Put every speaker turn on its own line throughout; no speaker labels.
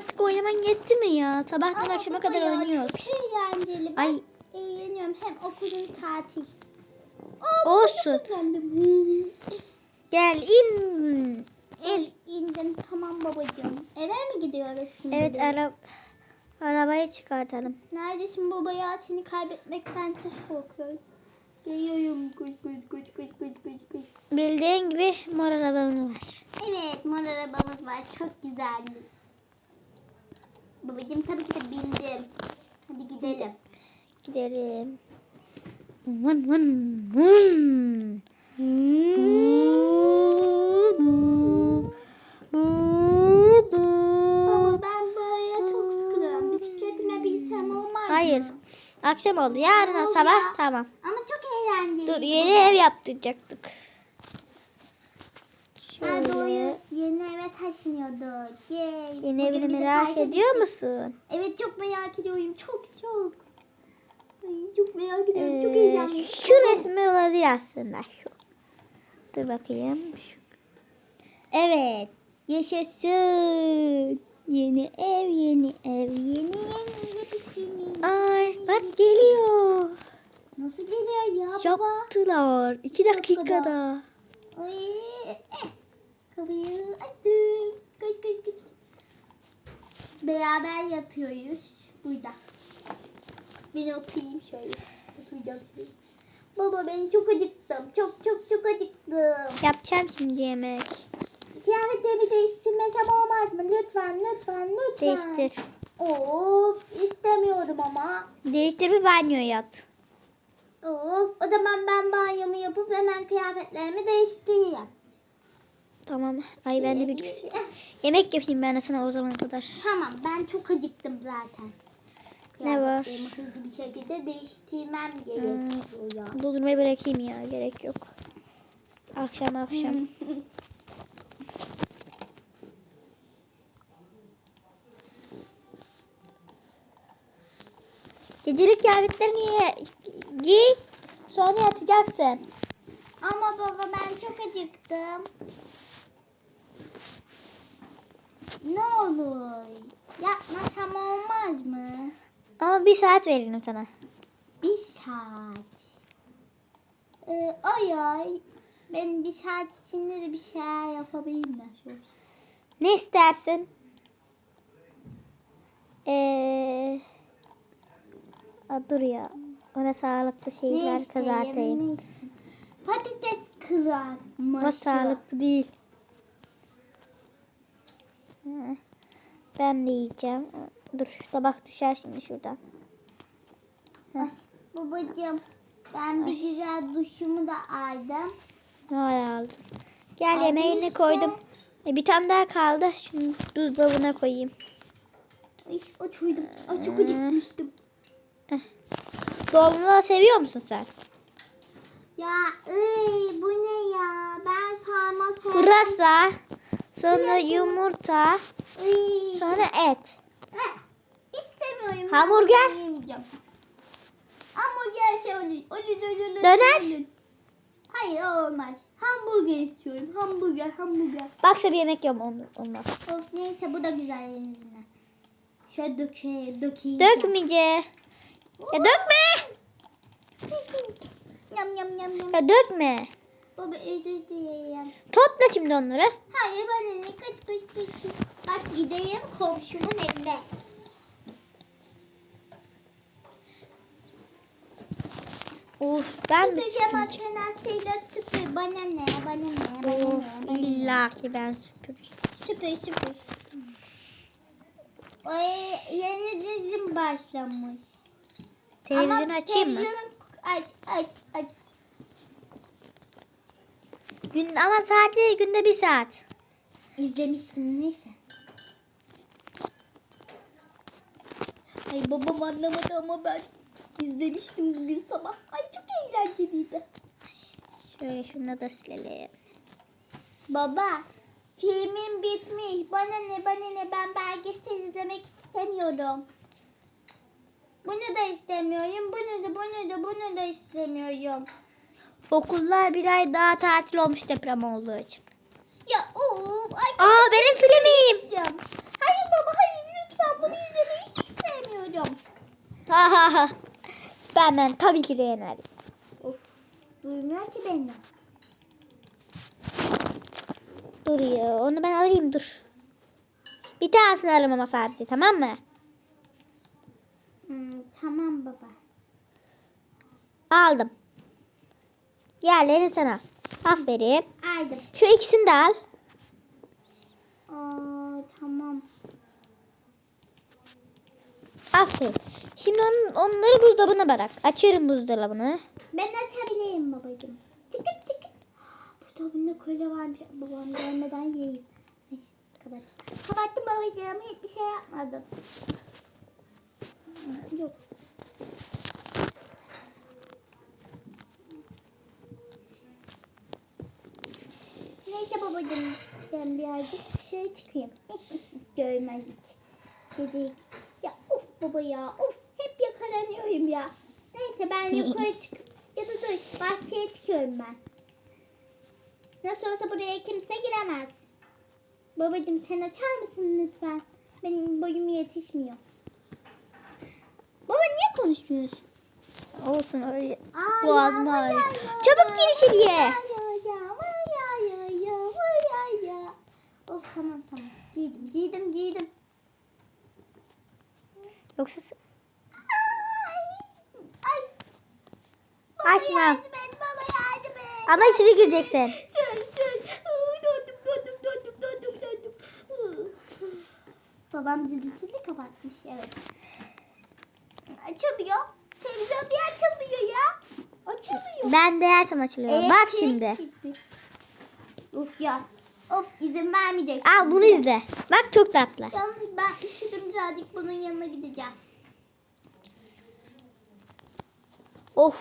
artık oynaman yetti mi ya? Sabahtan
Ama
akşama kadar
ya,
oynuyoruz.
Çok eğlenceli. Ben
Ay.
eğleniyorum. Hem okulun tatil. Aa,
Olsun. Gel in.
El indim. Tamam babacığım. Eve mi gidiyoruz şimdi?
Evet ara arabayı çıkartalım.
Neredesin baba ya? Seni kaybetmekten çok korkuyorum. Geliyorum. Koş koş koş koş koş koş koş.
Bildiğin gibi mor arabamız var.
Evet mor arabamız var. Çok güzel. Babacığım tabii ki de bindim. Hadi gidelim.
Gidelim. Vın vın vın.
Baba ben böyle çok sıkılıyorum. Bisikletime binsem olmaz mı?
Hayır. Akşam oldu. Yarın
Tamam
sabah
ya.
tamam.
Ama çok eğlenceli.
Dur yeni ev yaptıracaktık.
Ben
Şöyle.
Yeni eve taşınıyorduk. Yay.
Yeni
Bugün
evini merak
parka
ediyor
gittik.
musun?
Evet çok merak ediyorum. Çok çok. Ay, çok merak ediyorum. çok
Ee,
heyecanlıyım.
şu resmi olabilir aslında şu. Dur bakayım. Şu.
Evet. Yaşasın. Yeni ev, yeni ev, yeni yeni yepyeni.
Ay bak geliyor.
Nasıl geliyor ya baba?
Yaptılar. İki dakikada.
Ay. eh. Kapıyı açtım. Koş koş koş. Beraber yatıyoruz burada. Ben oturayım şöyle. Oturacağım şöyle. Baba ben çok acıktım. Çok çok çok acıktım.
Yapacağım şimdi yemek.
Kıyafetlerimi değiştirmesem olmaz mı? Lütfen lütfen lütfen.
Değiştir.
Of istemiyorum ama.
Değiştir bir banyo yat.
Of o zaman ben banyomu yapıp hemen kıyafetlerimi değiştireyim.
Tamam. Ay ben de bir yemek yapayım ben de sana o zamana kadar.
Tamam ben çok acıktım zaten.
Ne var?
Hızlı bir şekilde değiştirmem gerekiyor.
Doldurmayı bırakayım ya. Gerek yok. Akşam akşam. Gecelik kıyafetlerini giy. Sonra yatacaksın.
Ama baba ben çok acıktım. Ne olur yapmasam olmaz mı?
Ama bir saat veririm sana.
Bir saat. Ee, ay ay. Ben bir saat içinde de bir şeyler yapabilirim ben şöyle.
Ne istersin? Ee, dur ya. Ona sağlıklı şeyler
ne isteyeyim? Patates kızartması.
O sağlıklı değil. Ben de yiyeceğim. Dur şu tabak düşer şimdi şuradan.
Ay, babacığım ben bir güzel duşumu da aldım.
Ne aldım? Gel
Aldım
yemeğini
işte.
koydum. E, bir tane daha kaldı. Şunu buzdolabına koyayım.
Ay oturdum. Ay çok acıkmıştım.
Dolma seviyor musun sen?
Ya ıy, bu ne ya? Ben sarma sevmem.
Pırasa, sonra yumurta, sonra et.
İstemiyorum.
Hamburger?
Hamburger şey olur. Olur olur olur.
Döner?
Hayır olmaz. Hamburger istiyorum. Hamburger hamburger.
Baksa bir yemek on- olmaz.
Of neyse bu da güzel elinizle. Şöyle döke, dökeyim.
Dökmeyece. Ya dökme.
Yam yam yam yam.
Ya dökme.
Baba özür dileyim.
Topla şimdi onları.
Hayır bana ne kaç kaç kaç. kaç. Bak gideyim komşumun evine.
Of ben bir
Süpürge makinesiyle süpür. Bana ne bana ne bana
Of
ne. Bana ne.
illa ki ben süpüreceğim.
Süpür süpür. Ay yeni dizim başlamış.
Televizyonu
Ama
açayım mı?
Aç aç aç.
Gün, ama saati günde bir saat.
İzlemiştim neyse. Ay babam anlamadı ama ben izlemiştim bugün sabah. Ay çok eğlenceliydi.
Şöyle şunu da silelim.
Baba filmin bitmiş. Bana ne bana ne ben belgesel izlemek istemiyorum. Bunu da istemiyorum. Bunu da bunu da bunu da istemiyorum.
Okullar bir ay daha tatil olmuş deprem olduğu için.
Ya of. Ay,
Aa benim filmim.
Hayır baba hayır lütfen bunu izlemeyi hiç sevmiyorum.
Ha ha ha. Superman tabii ki de yener.
Of. Duymuyor ki beni.
Dur ya onu ben alayım dur. Bir tanesini alırım ama sadece tamam mı?
Hmm, tamam baba.
Aldım. Yerlerini sen al. Aferin.
Aldım.
Şu ikisini de al.
Aa, tamam.
Aferin. Şimdi onun, onları buzdolabına bırak. Açıyorum buzdolabını.
Ben açabilirim babacığım. Tıkır tıkır. Burada bunda kola varmış. Babam gelmeden yiyeyim. Neyse kapat. Kapattım babacığım. Hiçbir şey yapmadım. Yok. Neyse babacığım. Ben birazcık dışarı çıkayım. Görmez hiç. Dedi. Ya of baba ya. Of hep yakalanıyorum ya. Neyse ben yukarı çık. Ya da dur bahçeye çıkıyorum ben. Nasıl olsa buraya kimse giremez. Babacığım sen açar mısın lütfen? Benim boyum yetişmiyor. Baba niye konuşmuyorsun?
Olsun öyle.
Aa,
Boğazım ağrıyor. Çabuk gir işi bir ye.
ya, ya, ya, ya, ya, ya, ya. Of tamam tamam. Giydim giydim giydim.
Yoksa
Ay. Baba
Açma.
yardım et baba yardım et.
ama içeri gireceksin.
Sen sen. Ay, Döndüm döndüm döndüm döndüm döndüm. Babam dizisini kapatmış evet. Açılmıyor. Televizyon bir açılmıyor ya. Açılmıyor.
Ben de yersem açılıyor. Bak
Elektrik
şimdi.
gitti. Of ya. İzin vermeyecek.
Al bunu izle. Bak çok tatlı.
Yalnız ben üşüdüm birazcık bunun yanına gideceğim.
Of.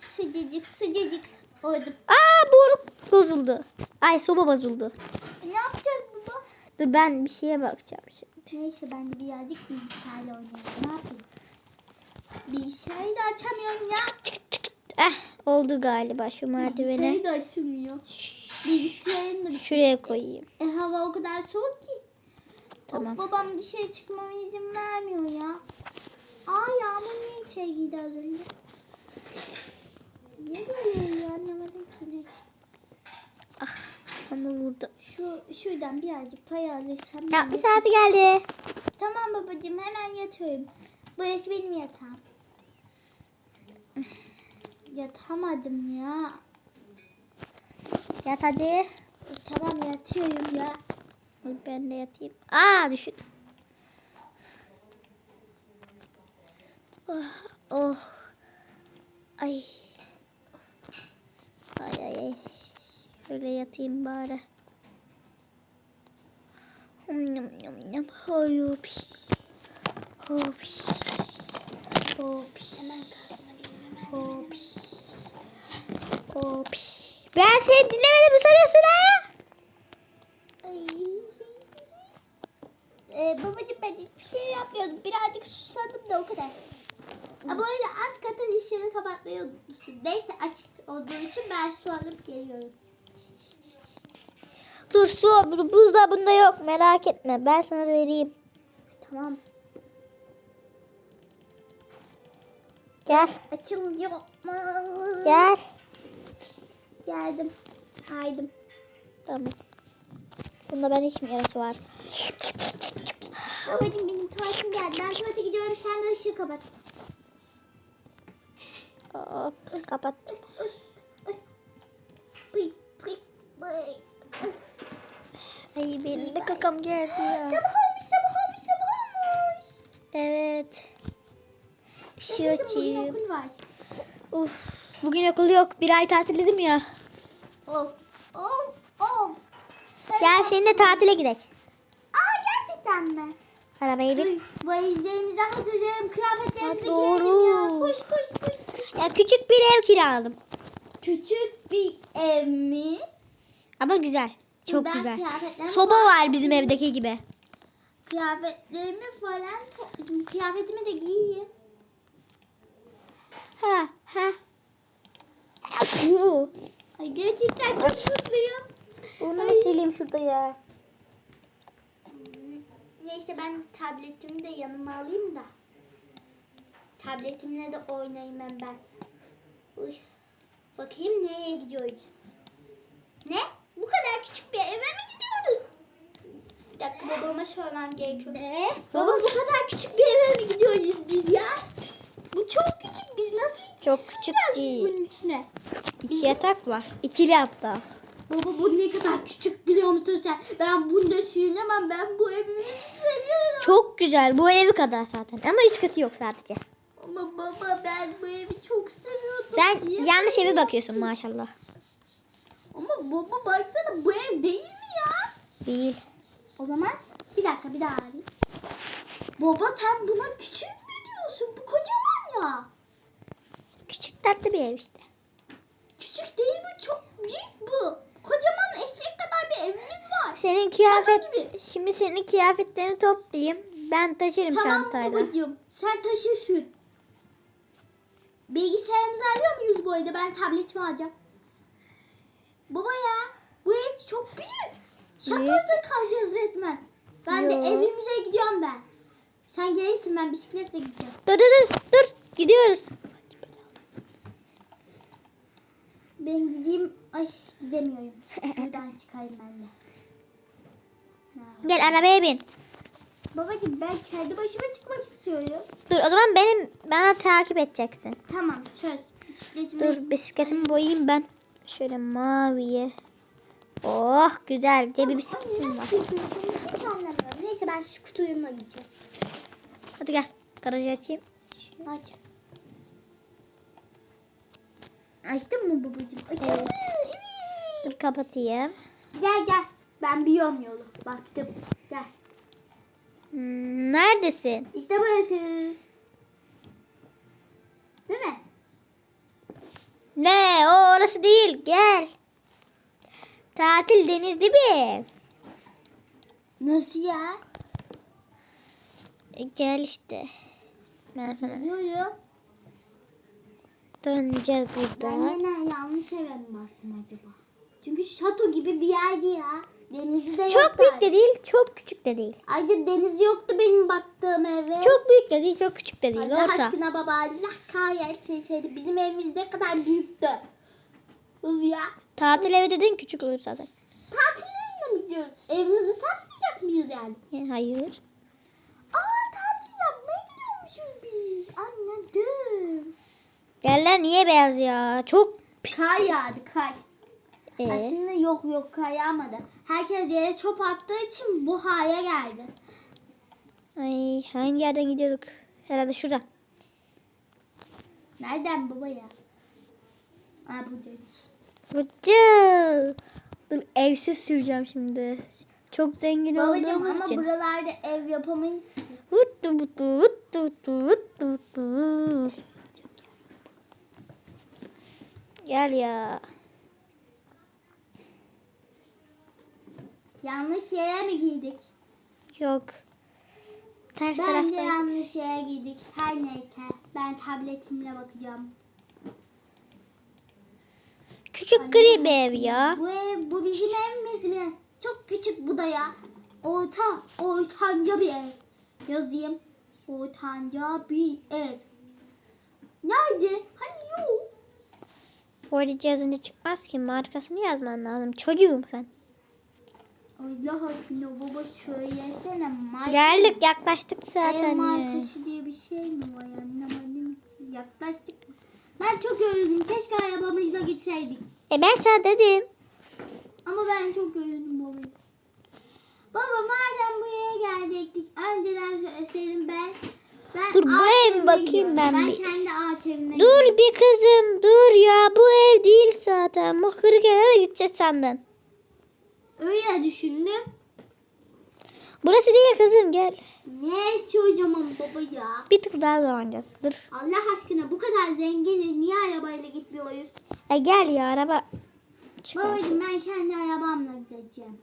Sıcacık sıcacık oldum.
Aa boru bozuldu. Ay soba bozuldu.
Ne yapacağız baba?
Dur ben bir şeye bakacağım şimdi.
Neyse ben de birazcık bilgisayarla oynayayım. Ne yapayım? Bilgisayarı da açamıyorum ya.
Eh oldu galiba şu merdiveni.
Bilgisayarı da açılmıyor. Bilgisayarın da
Şuraya koyayım.
E hava o kadar soğuk ki.
Tamam.
Of, babam dışarı çıkmama izin vermiyor ya. Aa Yağmur niye içeri girdi az önce? Ne böyle ya anlamadım ki.
Ah onu vurdu.
Şu şuradan birazcık pay alırsam.
Ya
ben
bir
de-
saati geldi.
Tamam babacığım hemen yatıyorum. Burası benim yatağım. Yatamadım ya.
Yat hadi.
Tamam yatıyorum ya.
Ben de yatayım. Aa düşün. Oh, oh. Ay. Ay ay ay. Şöyle yatayım bari. Hum, yum, yum, yum. Ay, hopiş. Hopiş. Hopiş. Hopiş. Hopiş. Ben seni dinlemedim sanıyorsun ha?
Ay. Ee, babacığım ben hiçbir şey yapmıyordum. Birazcık susadım da o kadar. Bu arada alt katın ışığını kapatmayı unutmuşum. Neyse açık olduğu için ben su alıp geliyorum.
Dur su bu- buzdolabında yok merak etme ben sana vereyim.
Tamam.
Gel
mu?
gel.
Geldim. Aydım.
Tamam. Bunda ben hiç mi yarası var?
Babacığım benim tuvaletim geldi. Ben tuvalete gidiyorum. Sen de ışığı kapat.
Hop kapattım.
Ay,
benim de kakam geldi ya.
Sabah olmuş, sabah olmuş, sabah olmuş.
Evet.
Var.
Uf. Bugün okul yok. Bir ay tatil dedim ya.
Of, of, of.
Gel seninle tatile gidelim.
Aa gerçekten mi?
Arabaya bin.
Valizlerimizi hazırlayalım, kıyafetlerimizi giyelim ya. Koş, koş, koş.
Ya küçük bir ev kiraladım.
Küçük bir ev mi?
Ama güzel. Çok
Ben
güzel. Soba var bizim evdeki gibi.
Kıyafetlerimi falan. Kıyafetimi de giyeyim.
Ha ha.
Ay gerçekten çok mutluyum.
Bunu sileyim şurada ya.
Neyse ben tabletimi de yanıma alayım da. Tabletimle de oynayayım hem ben. Uy. Bakayım nereye gidiyoruz? Ne? Bu kadar küçük bir eve mi gidiyoruz? Bir dakika babama sormam gerekiyor. Ne? Baba bu kadar küçük bir eve mi gidiyoruz biz ya? Bu çok küçük. Biz nasıl
Çok küçük değil.
Bunun içine.
İki yatak var. İkili hatta.
Baba bu ne kadar küçük biliyor musun sen? Ben bunda sığınamam. Ben bu evimi seviyorum.
Çok güzel. Bu evi kadar zaten. Ama üç katı yok sadece.
Ama baba ben bu evi çok seviyordum.
Sen
Niye
yanlış eve bakıyorsun maşallah.
Ama baba baksana bu ev değil mi ya?
Değil.
O zaman bir dakika bir daha arayayım. Baba sen buna küçük mü diyorsun? Bu kocaman ya.
Küçük tatlı bir ev işte.
Küçük değil bu çok büyük bu. Kocaman eşek kadar bir evimiz var.
Senin kıyafet
gibi.
şimdi senin kıyafetlerini toplayayım. Ben taşırım
Tamam
çantayla.
babacığım sen taşırsın. Bilgisayarımızı alıyor muyuz bu arada? Ben tabletimi alacağım. Baba ya bu ev çok büyük. Şatoda kalacağız resmen. Ben de
Yo.
evimize gidiyorum ben. Sen gelirsin ben bisikletle gideceğim.
Dur dur dur dur. Gidiyoruz.
Ben gideyim. Ay gidemiyorum. Buradan çıkayım ben de.
Gel arabaya bin.
Babacığım ben kendi başıma çıkmak istiyorum.
Dur o zaman benim bana takip edeceksin.
Tamam söz. Bisikletimi
Dur bisikletimi boyayayım ben. Şöyle maviye. Oh güzel. Bir bisikletim var.
Neyse ben şu kutuyumla gideceğim.
Hadi gel. Garajı açayım.
Aç. Açtın mı babacığım?
Evet.
mı?
Dur kapatayım.
Gel gel. Ben biliyorum yolu. Baktım. Gel.
Hmm, neredesin?
İşte burası. Değil mi?
Ne o orası değil. Gel. Tatil denizli bir ev.
Nasıl ya?
E, gel işte. Ben sana
Biliyorum.
döneceğiz
Ben
burada.
yine yanlış eve mi baktım acaba? Çünkü şato gibi bir yerdi ya. Denizi de
Çok
yoktu.
büyük de değil, çok küçük de değil.
Ayrıca deniz yoktu benim baktığım eve.
Çok büyük de değil, çok küçük de değil.
Allah
Orta.
aşkına baba Allah kahretsin Bizim evimiz ne kadar büyüktü. Uf ya.
Tatil evi dedin küçük olur zaten.
Tatillerine mi gidiyoruz? Evimizi satmayacak mıyız yani?
Yani hayır.
Aa tatil yapmaya gidiyormuşuz biz. Anladım.
Yerler niye beyaz ya? Çok pis.
Kar yağdı kar.
Ee,
Aslında yok yok kar yağmadı. Herkes yere çöp attığı için bu hale geldi.
ay hangi yerden gidiyorduk? Herhalde şuradan.
Nereden baba ya? Aa buradaymış.
Bıcıl. Dur evsiz süreceğim şimdi. Çok zengin
Babacım
olduğumuz
ama
için.
buralarda ev yapamayız ki.
Huttu buttu huttu huttu huttu huttu. Gel ya.
Yanlış yere mi girdik?
Yok. Ters
Bence
taraftan.
yanlış yere girdik. Her neyse. Ben tabletimle bakacağım.
Küçük gri bir ev ya.
Bu ev, bu bizim evimiz mi? Çok küçük bu da ya. Orta, ortanca bir ev. Yazayım. Ortanca bir ev. Nerede? Hani yok.
Orada yazınca çıkmaz ki. Markasını yazman lazım. Çocuğum sen.
Allah aşkına baba söylesene. Marka,
Geldik yaklaştık
Ev
zaten. ya.
markası diye bir şey mi var anlamadım ki. Yaklaştık? Ben çok yoruldum. Keşke arabamızla gitseydik.
E ben sana dedim.
Ama ben çok yoruldum baba. Baba madem buraya gelecektik önceden söyleseydim ben ben
Dur, bu ev bakayım
gidiyorum.
ben
Ben
bir.
kendi ağaç evime
Dur bir kızım dur ya. Bu ev değil zaten. Bu kırık eve gideceğiz sandın.
Öyle düşündüm.
Burası değil kızım gel.
Ne ama baba ya.
Bir tık daha dolanacağız. Dur.
Allah aşkına bu kadar zenginiz. Niye arabayla gitmiyoruz?
E gel ya araba. Çıkar.
Babacığım ben kendi arabamla gideceğim.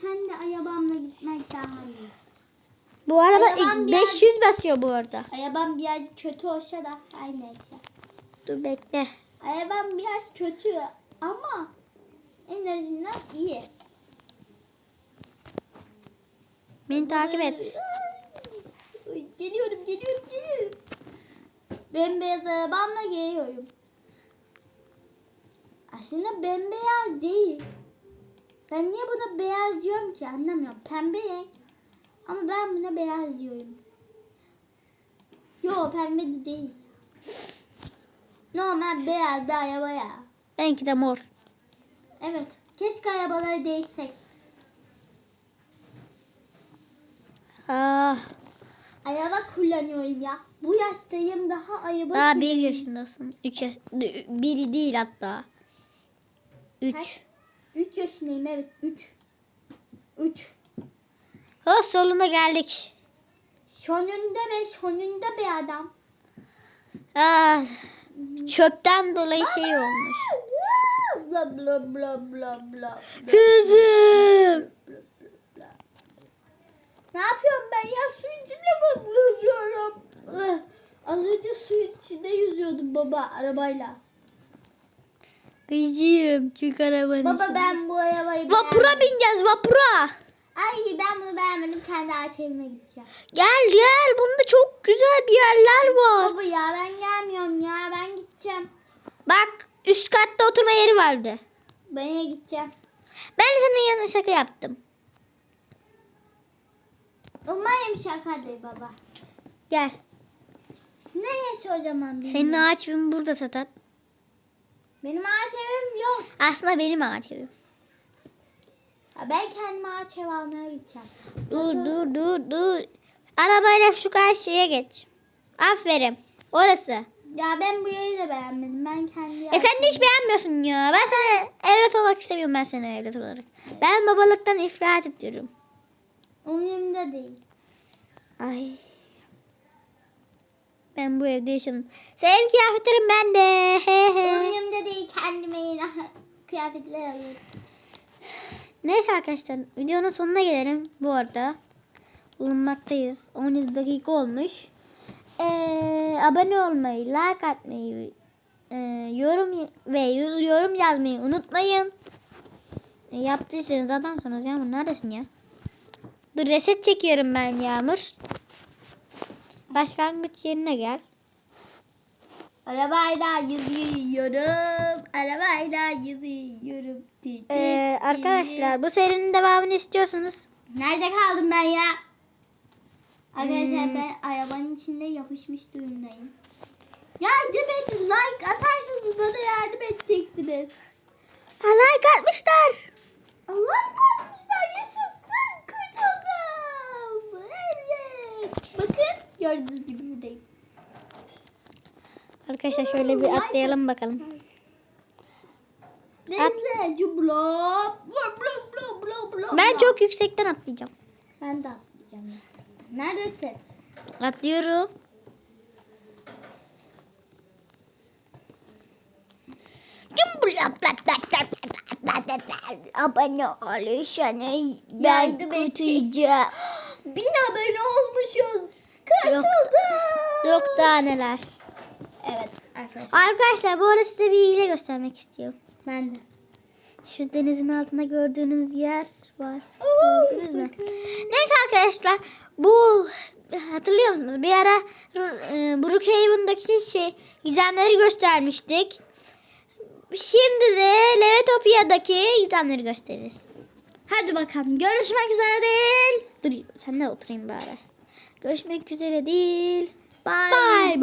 Kendi arabamla gitmek daha iyi.
Bu araba
Arabam bir
500 basıyor bu arada.
Arabam biraz kötü olsa da her neyse.
Dur bekle.
Arabam biraz kötü ama iyi.
Beni takip et.
Geliyorum geliyorum geliyorum. Bembeyaz arabamla geliyorum. Aslında bembeyaz değil. Ben niye buna beyaz diyorum ki anlamıyorum. Pembe renk. Ama ben buna beyaz diyorum. Yo pembe de değil. Normal beyaz bir araba ya.
Benimki de mor.
Evet. Keşke arabaları değişsek.
Ah,
Araba kullanıyorum ya. Bu yaştayım daha araba
daha bir yaşındasın. Üç yaş biri değil hatta. Üç.
Kaç? Üç yaşındayım evet. Üç. Üç.
Ha sonuna geldik.
Sonunda ve sonunda bir adam.
Ah, çöpten dolayı şey olmuş.
Bla bla bla bla bla.
Kızım.
Ne yapıyorum ben ya? Su içinde. Ih, Az önce su içinde yüzüyordum baba arabayla.
Kızım çık arabanın
Baba
içine.
ben bu arabayı
Vapura
beğenmedim.
bineceğiz vapura.
Ay ben bunu beğenmedim. Kendi ağaç evime gideceğim.
Gel gel bunda çok güzel bir yerler var.
Baba ya ben gelmiyorum ya. Ben gideceğim.
Bak üst katta oturma yeri vardı.
Ben ya gideceğim.
Ben senin yanına şaka yaptım.
Umarım şaka değil baba.
Gel.
Neresi o zaman benim?
Senin ağaç evin burada Satan.
Benim ağaç evim yok.
Aslında benim ağaç evim.
Ha, ben kendime ağaç ev almaya gideceğim.
Dur dur dur dur. Arabayla şu karşıya geç. Aferin. Orası.
Ya ben bu yeri de beğenmedim. Ben kendi
E sen de hiç beğenmiyorsun ya. Ben sana evlat olmak istemiyorum ben sana evlat olarak. Ben babalıktan ifrat ediyorum.
Umurumda değil.
Ay. Ben bu evde yaşadım. Senin kıyafetlerin bende. He he.
Umurumda değil. Kendime yeni kıyafetler alıyorum.
Neyse arkadaşlar videonun sonuna gelelim bu arada. Bulunmaktayız. 17 dakika olmuş. Ee, abone olmayı, like atmayı, e, yorum ve yorum yazmayı unutmayın. E, yaptıysanız adam sonra Yağmur neredesin ya? Dur reset çekiyorum ben Yağmur. Başlangıç yerine gel.
Arabayla yüzüyorum. Arabayla ti,
Ee, arkadaşlar bu serinin devamını istiyorsanız
Nerede kaldım ben ya? Arkadaşlar
Hmm.
ben arabanın içinde yapışmış durumdayım. Yardım edin. Like atarsanız bana yardım edeceksiniz.
Ha, like atmışlar.
Allah yapmışlar. Yaşasın. Kurtuldum. Evet. Bakın gördüğünüz gibi buradayım.
Arkadaşlar şöyle bir atlayalım bakalım.
Bla bla.
Ben çok yüksekten atlayacağım.
Ben de atlayacağım. Neredesin?
Atlıyorum. Abone olursanız ben kurtulacağım.
Bin abone olmuşuz. Kurtuldum.
Yok daha neler.
Evet arkadaşlar.
Arkadaşlar bu arada size bir hile göstermek istiyorum.
Ben de.
Şu denizin altında gördüğünüz yer var. Gördünüz mü? Neyse arkadaşlar bu hatırlıyor musunuz? Bir ara e, Brookhaven'daki şey gizemleri göstermiştik. Şimdi de Levetopia'daki gizemleri gösteririz.
Hadi bakalım. Görüşmek üzere değil.
Dur sen de oturayım bari. Görüşmek üzere değil.
Bye
Bye bye.